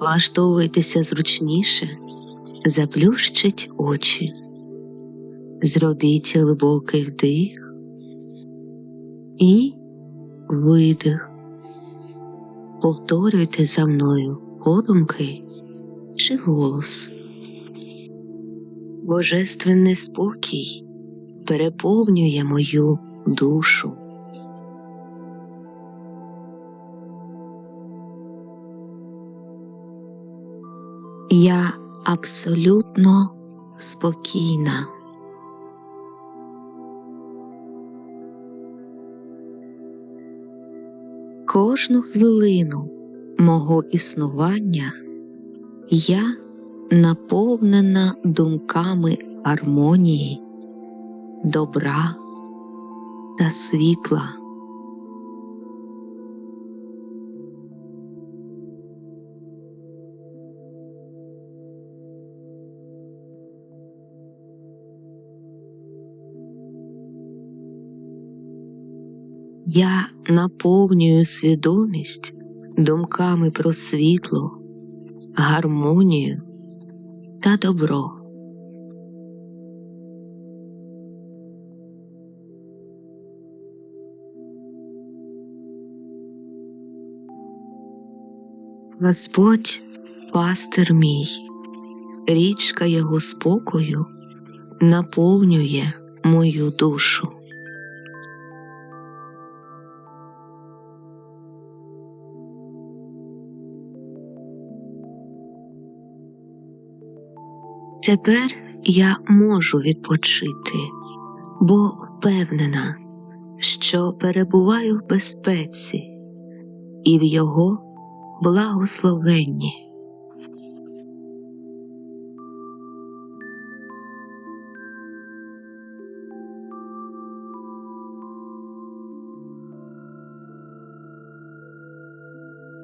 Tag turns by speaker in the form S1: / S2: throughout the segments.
S1: Влаштовуйтеся зручніше, заплющить очі, зробіть глибокий вдих і видих. Повторюйте за мною подумки чи голос. Божественний спокій переповнює мою душу. Я абсолютно спокійна. Кожну хвилину мого існування я наповнена думками гармонії, добра та світла. Я наповнюю свідомість думками про світло, гармонію та добро. Господь пастир мій, річка Його спокою наповнює мою душу. Тепер я можу відпочити, бо впевнена, що перебуваю в безпеці і в Його благословенні.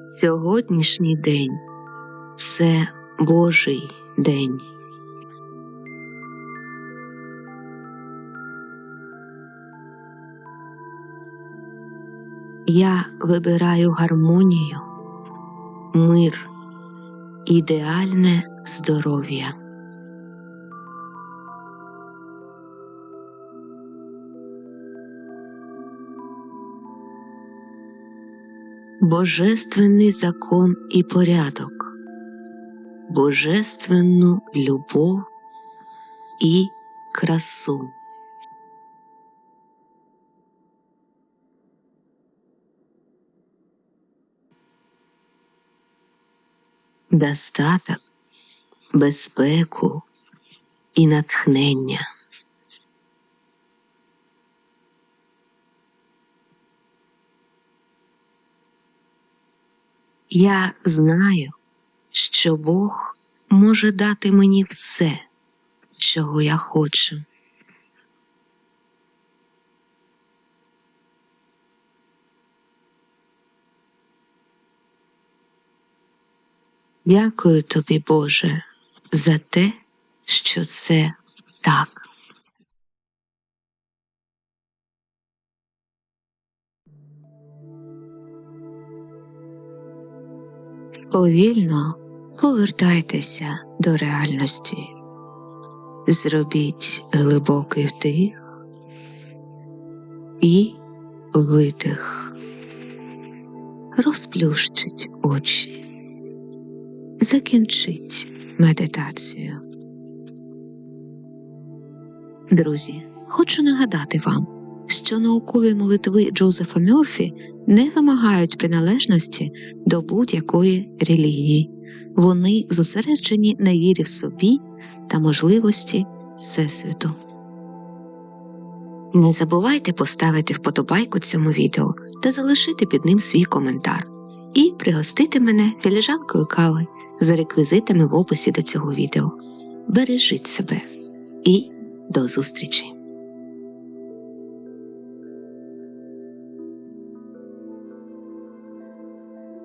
S1: Сьогоднішній день це Божий день. Я вибираю гармонію, мир, ідеальне здоров'я. Божественний закон і порядок, божественну любов і красу. Достаток, безпеку і натхнення. Я знаю, що Бог може дати мені все, чого я хочу. Дякую тобі, Боже, за те, що це так. Повільно повертайтеся до реальності. Зробіть глибокий вдих і видих. Розплющить очі закінчить медитацію. Друзі, хочу нагадати вам, що наукові молитви Джозефа Мьорфі не вимагають приналежності до будь-якої релігії, вони зосереджені на вірі в собі та можливості Всесвіту. Не забувайте поставити вподобайку цьому відео та залишити під ним свій коментар і пригостити мене філіжанкою кави за реквізитами в описі до цього відео. Бережіть себе і до зустрічі!